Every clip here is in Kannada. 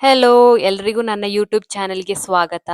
ಹೆಲೋ ಎಲ್ರಿಗೂ ನನ್ನ ಯೂಟ್ಯೂಬ್ ಚಾನೆಲ್‌ಗೆ ಸ್ವಾಗತ.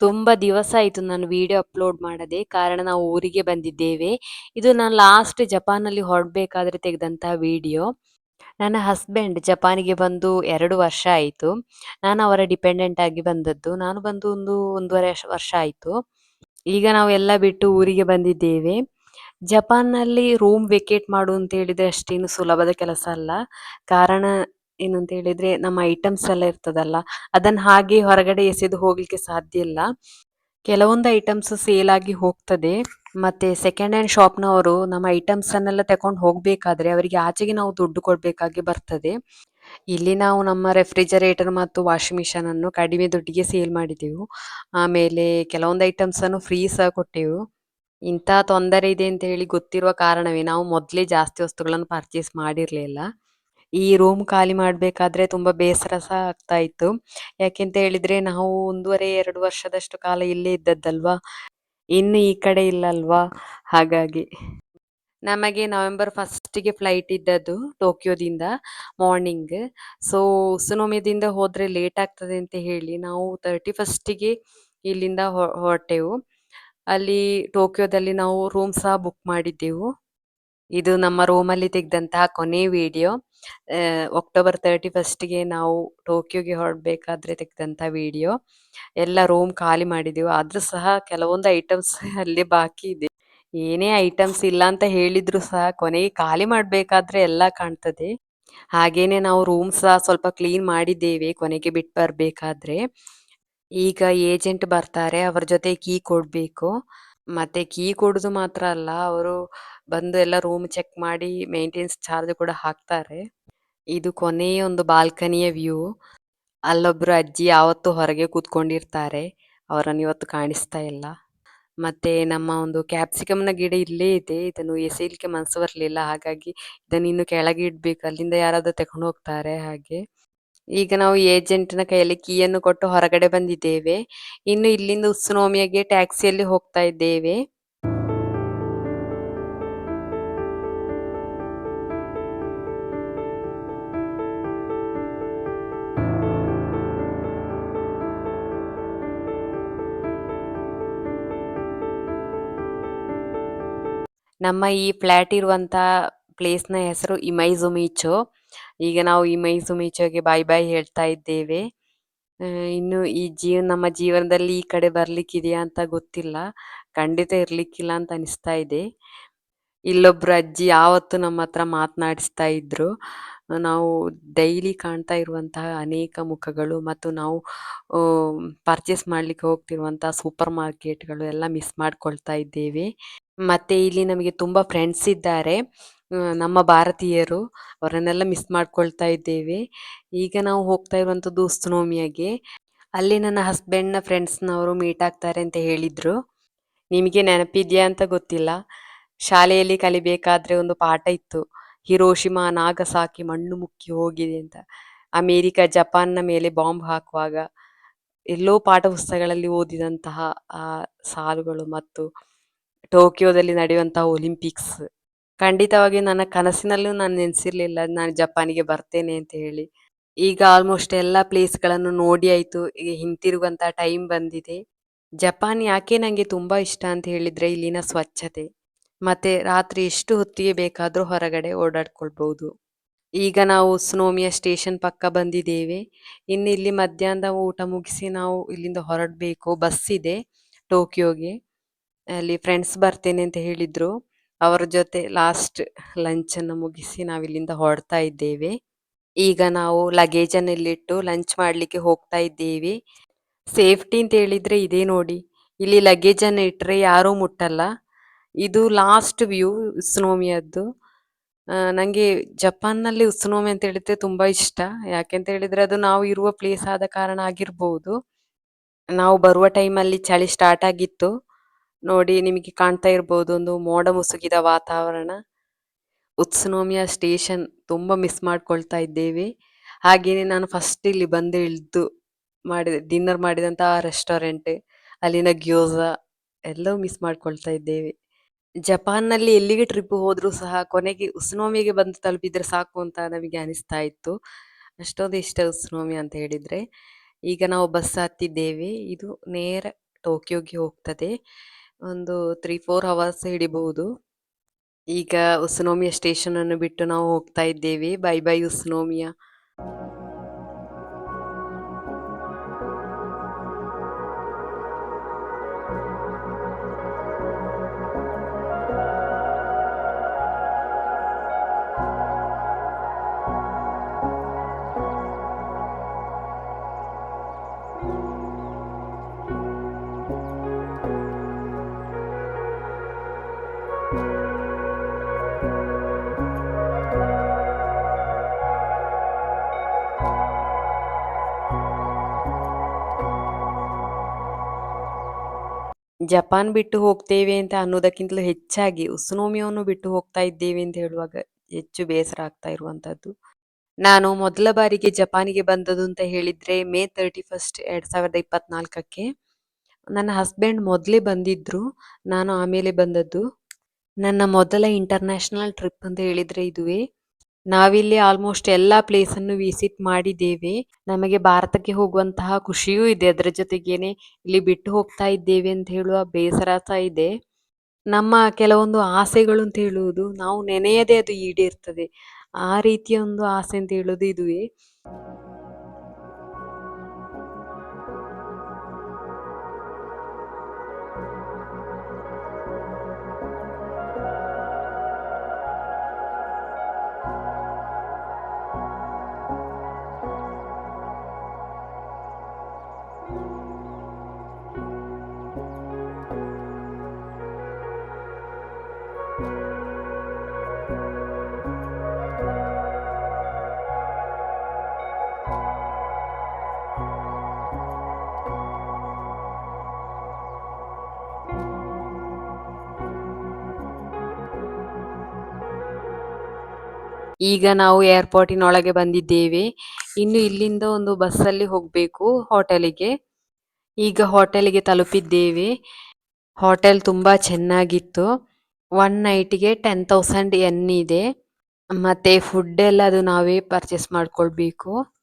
ತುಂಬ ದಿವಸ ಆಯಿತು ನಾನು ವಿಡಿಯೋ ಅಪ್ಲೋಡ್ ಮಾಡದೆ. ಕಾರಣ ನಾವು ಊರಿಗೆ ಬಂದಿದ್ದೇವೆ. ಇದು ನಾನು ಲಾಸ್ಟ್ ಜಪಾನಲ್ಲಿ ಹೊರಡಬೇಕಾದ್ರೆ ತೆಗೆದಂತಹ ವಿಡಿಯೋ. ನನ್ನ ಹಸ್ಬೆಂಡ್ ಜಪಾನಿಗೆ ಬಂದು ಎರಡು ವರ್ಷ ಆಯಿತು ನಾನು ಅವರ ಡಿಪೆಂಡೆಂಟ್ ಆಗಿ ಬಂದದ್ದು. ನಾನು ಬಂದು ಒಂದು ಒಂದೂವರೆ ವರ್ಷ ಆಯಿತು ಈಗ ನಾವು ಎಲ್ಲ ಬಿಟ್ಟು ಊರಿಗೆ ಬಂದಿದ್ದೇವೆ. ಜಪಾನ್‌ನಲ್ಲಿ ರೂಮ್ ವೆಕೇಟ್ ಮಾಡು ಅಂತ ಹೇಳಿದ್ರೆ ಅಷ್ಟೇನು ಸುಲಭದ ಕೆಲಸ ಅಲ್ಲ. ಕಾರಣ ಏನು ಅಂತ ಹೇಳಿದ್ರೆ ನಮ್ಮ ಐಟಮ್ಸ್ ಎಲ್ಲ ಇರ್ತದಲ್ಲ, ಅದನ್ನ ಹಾಗೆ ಹೊರಗಡೆ ಎಸೆದು ಹೋಗ್ಲಿಕ್ಕೆ ಸಾಧ್ಯ ಇಲ್ಲ. ಕೆಲವೊಂದು ಐಟಮ್ಸ್ ಸೇಲ್ ಆಗಿ ಹೋಗ್ತದೆ. ಮತ್ತೆ ಸೆಕೆಂಡ್ ಹ್ಯಾಂಡ್ ಶಾಪ್‌ನವರು ನಮ್ಮ ಐಟಮ್ಸ್ ಅನ್ನೆಲ್ಲ ತಕೊಂಡು ಹೋಗ್ಬೇಕಾದ್ರೆ ಅವರಿಗೆ ಆಚೆಗೆ ನಾವು ದುಡ್ಡು ಕೊಡ್ಬೇಕಾಗಿ ಬರ್ತದೆ. ಇಲ್ಲಿ ನಾವು ನಮ್ಮ ರೆಫ್ರಿಜರೇಟರ್ ಮತ್ತು ವಾಷಿಂಗ್ ಮಿಷನ್ ಅನ್ನು ಕಡಿಮೆ ದುಡ್ಡಿಗೆ ಸೇಲ್ ಮಾಡಿದೆವು. ಆಮೇಲೆ ಕೆಲವೊಂದು ಐಟಮ್ಸ್ ಅನ್ನು ಫ್ರೀ ಸಹ ಕೊಟ್ಟೆವು. ಇಂಥ ತೊಂದರೆ ಇದೆ ಅಂತ ಹೇಳಿ ಗೊತ್ತಿರುವ ಕಾರಣವೇ ನಾವು ಮೊದಲೇ ಜಾಸ್ತಿ ವಸ್ತುಗಳನ್ನು ಪರ್ಚೇಸ್ ಮಾಡಿರ್ಲಿಲ್ಲ. ಈ ರೂಮ್ ಖಾಲಿ ಮಾಡ್ಬೇಕಾದ್ರೆ ತುಂಬಾ ಬೇಸರ ಸಹ ಆಗ್ತಾ ಇತ್ತು. ಯಾಕೆಂತ ಹೇಳಿದ್ರೆ ನಾವು ಒಂದೂವರೆ, ಎರಡು ವರ್ಷದಷ್ಟು ಕಾಲ ಇಲ್ಲೇ ಇದ್ದದ್ದಲ್ವಾ. ಇನ್ನು ಈ ಕಡೆ ಇಲ್ಲ ಅಲ್ವಾ ಹಾಗಾಗಿ. ನಮಗೆ ನವೆಂಬರ್ ಫಸ್ಟಿಗೆ ಫ್ಲೈಟ್ ಇದ್ದದ್ದು ಟೋಕಿಯೋದಿಂದ ಮಾರ್ನಿಂಗ್. ಸೊ ಉಸುನೊಮೆದಿಂದ ಹೋದ್ರೆ ಲೇಟ್ ಆಗ್ತದೆ ಅಂತ ಹೇಳಿ ನಾವು 31ಸ್ಟಿಗೆ ಇಲ್ಲಿಂದ ಹೊ, ಹೊರಟೆವು. ಅಲ್ಲಿ ಟೋಕಿಯೋದಲ್ಲಿ ನಾವು ರೂಮ್ ಸಹ ಬುಕ್ ಮಾಡಿದ್ದೆವು. ಇದು ನಮ್ಮ ರೂಮಲ್ಲಿ ತೆಗೆದಂತಹ ಕೊನೆ ವಿಡಿಯೋ. ಅಕ್ಟೋಬರ್ 31ಸ್ಟಿಗೆ ನಾವು ಟೋಕಿಯೋಗೆ ಹೊರಡಬೇಕಾದ್ರೆ ತೆಗೆದಂಥ ವಿಡಿಯೋ. ಎಲ್ಲ ರೂಮ್ ಖಾಲಿ ಮಾಡಿದೆವು. ಆದರೂ ಸಹ ಕೆಲವೊಂದು ಐಟಮ್ಸ್ ಅಲ್ಲಿ ಬಾಕಿ ಇದೆ. ಏನೇ ಐಟಮ್ಸ್ ಇಲ್ಲ ಅಂತ ಹೇಳಿದ್ರು ಸಹ ಕೊನೆಗೆ ಖಾಲಿ ಮಾಡಬೇಕಾದ್ರೆ ಎಲ್ಲ ಕಾಣ್ತದೆ. ಹಾಗೇನೆ ನಾವು ರೂಮ್ ಸಹ ಸ್ವಲ್ಪ ಕ್ಲೀನ್ ಮಾಡಿದ್ದೇವೆ ಕೊನೆಗೆ ಬಿಟ್ಟು ಬರಬೇಕಾದ್ರೆ ಈಗ ಏಜೆಂಟ್ ಬರ್ತಾರೆ. ಅವ್ರ ಜೊತೆ ಕೀ ಕೊಡ್ಬೇಕು. ಮತ್ತೆ ಕೀ ಕೊಡುದು ಮಾತ್ರ ಅಲ್ಲ, ಅವರು ಬಂದು ಎಲ್ಲ ರೂಮ್ ಚೆಕ್ ಮಾಡಿ ಮೇಂಟೆನೆನ್ಸ್ ಚಾರ್ಜ್ ಕೂಡ ಹಾಕ್ತಾರೆ. ಇದು ಕೊನೆಯ ಒಂದು ಬಾಲ್ಕನಿಯ ವ್ಯೂ. ಅಲ್ಲೊಬ್ರು ಅಜ್ಜಿ ಯಾವತ್ತು ಹೊರಗೆ ಕೂತ್ಕೊಂಡಿರ್ತಾರೆ. ಅವರನ್ನು ಇವತ್ತು ಕಾಣಿಸ್ತಾ ಇಲ್ಲ. ಮತ್ತೆ ನಮ್ಮ ಒಂದು ಕ್ಯಾಪ್ಸಿಕಮ್‌ನ ಗಿಡ ಇಲ್ಲೇ ಇದೆ. ಇದನ್ನು ಎಸೆಯಲಿಕ್ಕೆ ಮನಸ್ಸು ಬರ್ಲಿಲ್ಲ. ಹಾಗಾಗಿ ಇದನ್ನು ಇನ್ನು ಕೆಳಗೆ ಇಡ್ಬೇಕು. ಅಲ್ಲಿಂದ ಯಾರಾದ್ರೂ ತಕೊಂಡು ಹೋಗ್ತಾರೆ ಹಾಗೆ. ಈಗ ನಾವು ಏಜೆಂಟ್‌ನ ಕೈಯಲ್ಲಿ ಕೀಯನ್ನು ಕೊಟ್ಟು ಹೊರಗಡೆ ಬಂದಿದ್ದೇವೆ. ಇನ್ನು ಇಲ್ಲಿಂದ ಉತ್ಸುನೋಮಿಯಾಗೆ ಟ್ಯಾಕ್ಸಿಯಲ್ಲಿ ಹೋಗ್ತಾ ಇದ್ದೇವೆ. ನಮ್ಮ ಈ ಫ್ಲಾಟ್ ಇರುವಂತ ಪ್ಲೇಸ್‌ನ ಹೆಸರು ಇಮೈಜುಮಿಚು. ಈಗ ನಾವು ಈ ಮೀಸು ಮೀಚೋಗೆ ಬಾಯ್ ಬಾಯ್ ಹೇಳ್ತಾ ಇದ್ದೇವೆ. ಇನ್ನು ಈ ಜೀವ ನಮ್ಮ ಜೀವನದಲ್ಲಿ ಈ ಕಡೆ ಬರ್ಲಿಕ್ಕಿದೆಯಾ ಅಂತ ಗೊತ್ತಿಲ್ಲ. ಖಂಡಿತ ಇರ್ಲಿಕ್ಕಿಲ್ಲ ಅಂತ ಅನಿಸ್ತಾ ಇದೆ. ಇಲ್ಲೊಬ್ರು ಅಜ್ಜಿ ಯಾವತ್ತು ನಮ್ಮ ಹತ್ರ ಮಾತನಾಡಿಸ್ತಾ ಇದ್ರು. ನಾವು ಡೈಲಿ ಕಾಣ್ತಾ ಇರುವಂತಹ ಅನೇಕ ಮುಖಗಳು ಮತ್ತು ನಾವು ಪರ್ಚೇಸ್ ಮಾಡ್ಲಿಕ್ಕೆ ಹೋಗ್ತಿರುವಂತಹ ಸೂಪರ್ ಮಾರ್ಕೆಟ್‌ಗಳು ಎಲ್ಲ ಮಿಸ್ ಮಾಡ್ಕೊಳ್ತಾ ಇದ್ದೇವೆ. ಮತ್ತೆ ಇಲ್ಲಿ ನಮಗೆ ತುಂಬಾ ಫ್ರೆಂಡ್ಸ್ ಇದ್ದಾರೆ. ನಮ್ಮ ಭಾರತೀಯರು. ಅವರನ್ನೆಲ್ಲ ಮಿಸ್ ಮಾಡ್ಕೊಳ್ತಾ ಇದ್ದೇವೆ. ಈಗ ನಾವು ಹೋಗ್ತಾ ಇರುವಂಥದ್ದು ಉತ್ಸುನೋಮಿಯಾಗೆ. ಅಲ್ಲಿ ನನ್ನ ಹಸ್ಬೆಂಡ್‌ನ ಫ್ರೆಂಡ್ಸ್‌ನವರು ಮೀಟ್ ಆಗ್ತಾರೆ ಅಂತ ಹೇಳಿದ್ರು. ನಿಮಗೆ ನೆನಪಿದೆಯಾ ಅಂತ ಗೊತ್ತಿಲ್ಲ. ಶಾಲೆಯಲ್ಲಿ ಕಲಿಬೇಕಾದ್ರೆ ಒಂದು ಪಾಠ ಇತ್ತು. ಹಿರೋಶಿಮಾ, ನಾಗಸಾಕಿ ಮಣ್ಣು ಮುಕ್ಕಿ ಹೋಗಿದೆ ಅಂತ. ಅಮೇರಿಕ ಜಪಾನ್‌ನ ಮೇಲೆ ಬಾಂಬ್ ಹಾಕುವಾಗ ಎಲ್ಲೋ ಪಾಠ ಪುಸ್ತಕಗಳಲ್ಲಿ ಓದಿದಂತಹ ಆ ಸಾಲುಗಳು ಮತ್ತು ಟೋಕಿಯೋದಲ್ಲಿ ನಡೆಯುವಂತಹ ಒಲಿಂಪಿಕ್ಸ್. ಖಂಡಿತವಾಗಿಯೂ ನನ್ನ ಕನಸಿನಲ್ಲೂ ನಾನು ನೆನೆಸಿರ್ಲಿಲ್ಲ, ನಾನು ಜಪಾನಿಗೆ ಬರ್ತೇನೆ ಅಂತ ಹೇಳಿ. ಈಗ ಆಲ್ಮೋಸ್ಟ್ ಎಲ್ಲ ಪ್ಲೇಸ್‌ಗಳನ್ನು ನೋಡಿ ಆಯಿತು, ಈಗ ಹಿಂತಿರುಗುವಂಥ ಟೈಮ್ ಬಂದಿದೆ. ಜಪಾನ್ ಯಾಕೆ ನನಗೆ ತುಂಬಾ ಇಷ್ಟ ಅಂತ ಹೇಳಿದ್ರೆ ಇಲ್ಲಿನ ಸ್ವಚ್ಛತೆ. ಮತ್ತೆ ರಾತ್ರಿ ಎಷ್ಟು ಹೊತ್ತಿಗೆ ಬೇಕಾದರೂ ಹೊರಗಡೆ ಓಡಾಡ್ಕೊಳ್ಬೋದು ಈಗ ನಾವು ಸ್ನೋಮಿಯ ಸ್ಟೇಷನ್ ಪಕ್ಕ ಬಂದಿದ್ದೇವೆ. ಇನ್ನು ಇಲ್ಲಿ ಮಧ್ಯಾಹ್ನದ ಊಟ ಮುಗಿಸಿ ನಾವು ಇಲ್ಲಿಂದ ಹೊರಡಬೇಕು, ಬಸ್ ಇದೆ ಟೋಕಿಯೋಗೆ. ಅಲ್ಲಿ ಫ್ರೆಂಡ್ಸ್ ಬರ್ತೇನೆ ಅಂತ ಹೇಳಿದ್ರು. ಅವರ ಜೊತೆ ಲಾಸ್ಟ್ ಲಂಚ್ ಅನ್ನು ಮುಗಿಸಿ ನಾವು ಇಲ್ಲಿಂದ ಹೊರಡ್ತಾ ಇದ್ದೇವೆ. ಈಗ ನಾವು ಲಗೇಜ್ ಅನ್ನು ಇಲ್ಲಿಟ್ಟು ಲಂಚ್ ಮಾಡ್ಲಿಕ್ಕೆ ಹೋಗ್ತಾ ಇದ್ದೇವೆ. ಸೇಫ್ಟಿ ಅಂತ ಹೇಳಿದ್ರೆ ಇದೆ ನೋಡಿ. ಇಲ್ಲಿ ಲಗೇಜ್ ಅನ್ನು ಇಟ್ರೆ ಯಾರೂ ಮುಟ್ಟಲ್ಲ. ಇದು ಲಾಸ್ಟ್ ವ್ಯೂ ಉಸ್ನೋಮಿಯದ್ದು ನನಗೆ ನಂಗೆ ಜಪಾನ್‌ನಲ್ಲಿ ಉಸ್ನೋಮಿ ಅಂತ ಹೇಳಿದ್ರೆ ತುಂಬಾ ಇಷ್ಟ. ಯಾಕೆಂತ ಹೇಳಿದ್ರೆ ಅದು ನಾವು ಇರುವ ಪ್ಲೇಸ್ ಆದ ಕಾರಣ ಆಗಿರ್ಬಹುದು. ನಾವು ಬರುವ ಟೈಮಲ್ಲಿ ಚಳಿ ಸ್ಟಾರ್ಟ್ ಆಗಿತ್ತು. ನೋಡಿ ನಿಮಗೆ ಕಾಣ್ತಾ ಇರ್ಬೋದು ಒಂದು ಮೋಡ ಮುಸುಗಿದ ವಾತಾವರಣ. ಉತ್ಸನೋಮಿಯಾ ಸ್ಟೇಷನ್ ತುಂಬಾ ಮಿಸ್ ಮಾಡ್ಕೊಳ್ತಾ ಇದ್ದೇವೆ. ಹಾಗೇನೆ ನಾನು ಫಸ್ಟ್ ಇಲ್ಲಿ ಬಂದು ಇಳಿದು ಮಾಡಿದ ಡಿನ್ನರ್ ಮಾಡಿದಂತಹ ರೆಸ್ಟೋರೆಂಟ್, ಅಲ್ಲಿನ ಗ್ಯೋಸಾ ಎಲ್ಲವೂ ಮಿಸ್ ಮಾಡ್ಕೊಳ್ತಾ ಇದ್ದೇವೆ. ಜಪಾನ್‌ನಲ್ಲಿ ಎಲ್ಲಿಗೆ ಟ್ರಿಪ್ ಹೋದ್ರು ಸಹ ಕೊನೆಗೆ ಉಸ್ನೋಮಿಗೆ ಬಂದು ತಲುಪಿದ್ರೆ ಸಾಕು ಅಂತ ನಮಗೆ ಅನಿಸ್ತಾ ಇತ್ತು. ಅಷ್ಟೊಂದು ಇಷ್ಟ ಉಸ್ನೋಮಿ ಅಂತ ಹೇಳಿದ್ರೆ ಈಗ ನಾವು ಬಸ್ ಹತ್ತಿದ್ದೇವೆ ಇದು ನೇರ ಟೋಕಿಯೋಗೆ ಹೋಗ್ತದೆ ಒಂದು ತ್ರೀ ಫೋರ್ ಅವರ್ಸ್ ಹಿಡಿಬಹುದು ಈಗ ಉಸ್ನೋಮಿಯ ಸ್ಟೇಷನ್ ಅನ್ನು ಬಿಟ್ಟು ನಾವು ಹೋಗ್ತಾ ಇದ್ದೇವೆ. Bye bye ಉಸ್ನೋಮಿಯ. ಜಪಾನ್ ಬಿಟ್ಟು ಹೋಗ್ತೇವೆ ಅಂತ ಅನ್ನೋದಕ್ಕಿಂತಲೂ ಹೆಚ್ಚಾಗಿ ಉಸುನೋಮಿಯವನು ಬಿಟ್ಟು ಹೋಗ್ತಾ ಇದ್ದೇವೆ ಅಂತ ಹೇಳುವಾಗ ಹೆಚ್ಚು ಬೇಸರ ಆಗ್ತಾ ಇರುವಂತದ್ದು ನಾನು ಮೊದಲ ಬಾರಿಗೆ ಜಪಾನಿಗೆ ಬಂದದ್ದು ಅಂತ ಹೇಳಿದ್ರೆ ಮೇ ತರ್ಟಿ ಫಸ್ಟ್ ಎರಡ್ ಸಾವಿರದ ಇಪ್ಪತ್ನಾಲ್ಕಕ್ಕೆ. ನನ್ನ ಹಸ್ಬೆಂಡ್ ಮೊದಲೇ ಬಂದಿದ್ರು, ನಾನು ಆಮೇಲೆ ಬಂದದ್ದು. ನನ್ನ ಮೊದಲ ಇಂಟರ್ನ್ಯಾಷನಲ್ ಟ್ರಿಪ್ ಅಂತ ಹೇಳಿದ್ರೆ ಇದುವೇ ನಾವಿಲ್ಲಿ ಆಲ್ಮೋಸ್ಟ್ ಎಲ್ಲಾ ಪ್ಲೇಸ್ ಅನ್ನು ವಿಸಿಟ್ ಮಾಡಿದ್ದೇವೆ. ನಮಗೆ ಭಾರತಕ್ಕೆ ಹೋಗುವಂತಹ ಖುಷಿಯೂ ಇದೆ. ಅದರ ಜೊತೆಗೇನೆ ಇಲ್ಲಿ ಬಿಟ್ಟು ಹೋಗ್ತಾ ಇದ್ದೇವೆ ಅಂತ ಹೇಳುವ ಬೇಸರ ಸಹ ಇದೆ. ನಮ್ಮ ಕೆಲವೊಂದು ಆಸೆಗಳು ಅಂತ ಹೇಳುವುದು ನಾವು ನೆನೆಯದೇ ಅದು ಈಡೇರ್ತದೆ. ಆ ರೀತಿಯ ಒಂದು ಆಸೆ ಅಂತ ಹೇಳೋದು ಇದುವೇ. ಈಗ ನಾವು ಏರ್ಪೋರ್ಟಿನೊಳಗೆ ಬಂದಿದ್ದೇವೆ. ಇನ್ನು ಇಲ್ಲಿಂದ ಒಂದು ಬಸ್ಸಲ್ಲಿ ಹೋಗ್ಬೇಕು ಹೋಟೆಲಿಗೆ. ಈಗ ಹೋಟೆಲಿಗೆ ತಲುಪಿದ್ದೇವೆ. ಹೋಟೆಲ್ ತುಂಬಾ ಚೆನ್ನಾಗಿತ್ತು. ಒನ್ ನೈಟ್ಗೆ ಟೆನ್ ತೌಸಂಡ್ ಎನ್ ಇದೆ. ಮತ್ತೆ ಫುಡ್ ಎಲ್ಲ ಅದು ನಾವೇ ಪರ್ಚೇಸ್ ಮಾಡ್ಕೊಳ್ಬೇಕು.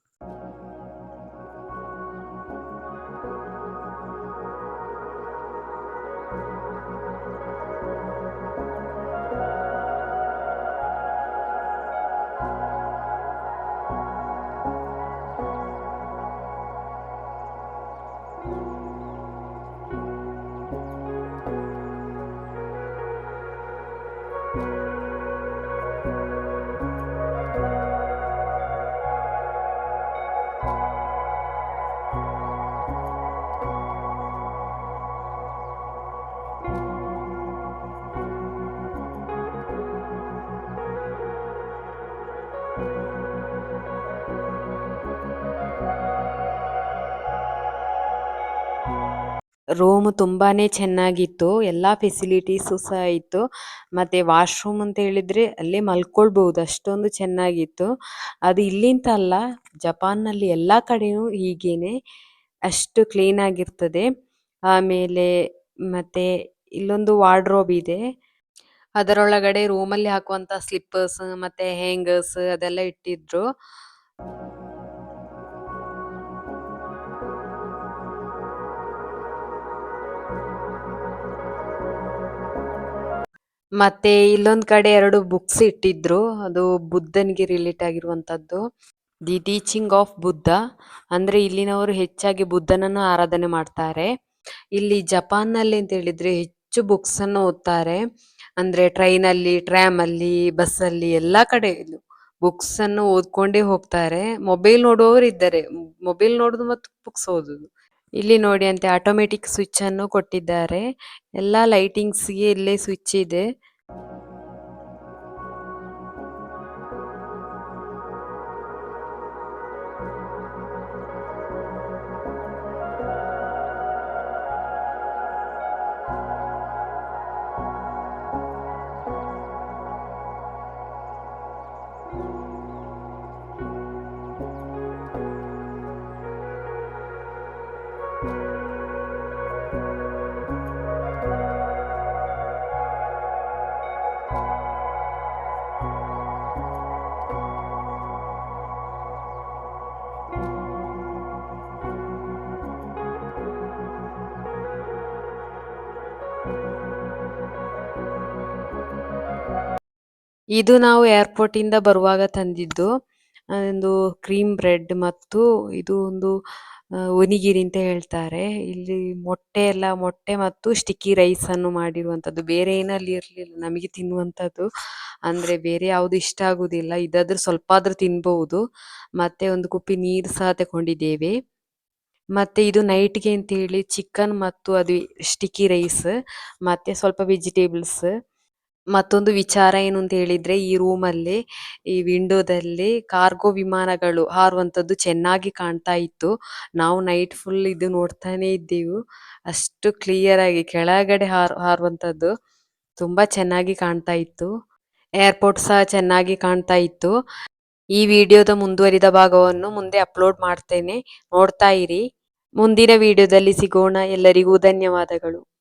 ರೂಮ್ ತುಂಬಾ ಚೆನ್ನಾಗಿತ್ತು, ಎಲ್ಲ ಫೆಸಿಲಿಟೀಸು ಸಹ ಇತ್ತು. ಮತ್ತೆ ವಾಶ್ರೂಮ್ ಅಂತ ಹೇಳಿದರೆ ಅಲ್ಲೇ ಮಲ್ಕೊಳ್ಬೋದು ಅಷ್ಟೊಂದು ಚೆನ್ನಾಗಿತ್ತು. ಅದು ಇಲ್ಲಿಂತ ಅಲ್ಲ, ಜಪಾನ್ನಲ್ಲಿ ಎಲ್ಲ ಕಡೆಯೂ ಹೀಗೇ ಅಷ್ಟು ಕ್ಲೀನಾಗಿರ್ತದೆ ಆಮೇಲೆ ಮತ್ತೆ ಇಲ್ಲೊಂದು ವಾರ್ಡ್ರೋಬ್ ಇದೆ. ಅದರೊಳಗಡೆ ರೂಮಲ್ಲಿ ಹಾಕುವಂಥ ಸ್ಲಿಪ್ಪರ್ಸ್ ಮತ್ತೆ ಹ್ಯಾಂಗರ್ಸ್ ಅದೆಲ್ಲ ಇಟ್ಟಿದ್ರು. ಮತ್ತೆ ಇಲ್ಲೊಂದ್ ಕಡೆ ಎರಡು ಬುಕ್ಸ್ ಇಟ್ಟಿದ್ರು. ಅದು ಬುದ್ಧನಿಗೆ ರಿಲೇಟ್ ಆಗಿರುವಂತದ್ದು. ದಿ ಟೀಚಿಂಗ್ ಆಫ್ ಬುದ್ಧ ಅಂದ್ರೆ ಇಲ್ಲಿನವರು ಹೆಚ್ಚಾಗಿ ಬುದ್ಧನನ್ನು ಆರಾಧನೆ ಮಾಡ್ತಾರೆ. ಇಲ್ಲಿ ಜಪಾನ್ನಲ್ಲಿ ಅಂತ ಹೇಳಿದ್ರೆ ಹೆಚ್ಚು ಬುಕ್ಸ್ ಅನ್ನು ಓದ್ತಾರೆ. ಅಂದ್ರೆ ಟ್ರೈನ್ ಅಲ್ಲಿ ಟ್ರಾಮ್ ಅಲ್ಲಿ ಬಸ್ ಅಲ್ಲಿ ಎಲ್ಲಾ ಕಡೆ ಬುಕ್ಸ್ ಅನ್ನು ಓದ್ಕೊಂಡೇ ಹೋಗ್ತಾರೆ. ಮೊಬೈಲ್ ನೋಡುವವರು ಇದ್ದಾರೆ ಮೊಬೈಲ್ ನೋಡುದು ಮತ್ತು ಬುಕ್ಸ್ ಓದುದು. ಇಲ್ಲಿ ನೋಡಿ ಅಂತೆ ಆಟೋಮ್ಯಾಟಿಕ್ ಸ್ವಿಚ್ ಅನ್ನು ಕೊಟ್ಟಿದ್ದಾರೆ. ಎಲ್ಲಾ ಲೈಟಿಂಗ್ಸ್ಗೆ ಇಲ್ಲೇ ಸ್ವಿಚ್ ಇದೆ. ಇದು ನಾವು ಏರ್ಪೋರ್ಟ್ ಇಂದ ಬರುವಾಗ ತಂದಿದ್ದು ಒಂದು ಕ್ರೀಮ್ ಬ್ರೆಡ್ ಮತ್ತು ಇದು ಒಂದು ಒನಿಗಿರಿ ಅಂತ ಹೇಳ್ತಾರೆ. ಇಲ್ಲಿ ಮೊಟ್ಟೆ ಎಲ್ಲ, ಮೊಟ್ಟೆ ಮತ್ತು ಸ್ಟಿಕ್ಕಿ ರೈಸ್ ಅನ್ನು ಮಾಡಿರುವಂತದ್ದು. ಬೇರೆ ಏನಲ್ಲಿ ಇರಲಿಲ್ಲ, ನಮಗೆ ತಿನ್ನುವಂಥದ್ದು ಅಂದ್ರೆ ಬೇರೆ ಯಾವುದು ಇಷ್ಟ ಆಗುದಿಲ್ಲ. ಇದಾದ್ರೂ ಸ್ವಲ್ಪ ಆದ್ರೂ ತಿನ್ಬಹುದು ಮತ್ತೆ ಒಂದು ಕುಪ್ಪಿ ನೀರು ಸಹ ತಗೊಂಡಿದ್ದೇವೆ ಮತ್ತೆ ಇದು ನೈಟ್ಗೆ ಅಂತ ಹೇಳಿ ಚಿಕನ್ ಮತ್ತು ಅದು ಸ್ಟಿಕ್ಕಿ ರೈಸ್ ಮತ್ತೆ ಸ್ವಲ್ಪ ವೆಜಿಟೇಬಲ್ಸ್ ಮತ್ತೊಂದು ವಿಚಾರ ಏನು ಅಂತ ಹೇಳಿದ್ರೆ ಈ ರೂಮಲ್ಲಿ ಈ ವಿಂಡೋದಲ್ಲಿ ಕಾರ್ಗೋ ವಿಮಾನಗಳು ಹಾರುವಂತದ್ದು ಚೆನ್ನಾಗಿ ಕಾಣ್ತಾ ಇತ್ತು. ನಾವು ನೈಟ್ ಫುಲ್ ಇದು ನೋಡ್ತಾನೆ ಇದ್ದೆವು. ಅಷ್ಟು ಕ್ಲಿಯರ್ ಆಗಿ ಕೆಳಗಡೆ ಹಾರ್, ಹಾರುವಂತದ್ದು ತುಂಬಾ ಚೆನ್ನಾಗಿ ಕಾಣ್ತಾ ಇತ್ತು. ಏರ್ಪೋರ್ಟ್ ಸಹ ಚೆನ್ನಾಗಿ ಕಾಣ್ತಾ ಇತ್ತು. ಈ ವಿಡಿಯೋದ ಮುಂದುವರಿದ ಭಾಗವನ್ನು ಮುಂದೆ ಅಪ್ಲೋಡ್ ಮಾಡ್ತೇನೆ. ನೋಡ್ತಾ ಇರಿ. ಮುಂದಿನ ವಿಡಿಯೋದಲ್ಲಿ ಸಿಗೋಣ. ಎಲ್ಲರಿಗೂ ಧನ್ಯವಾದಗಳು.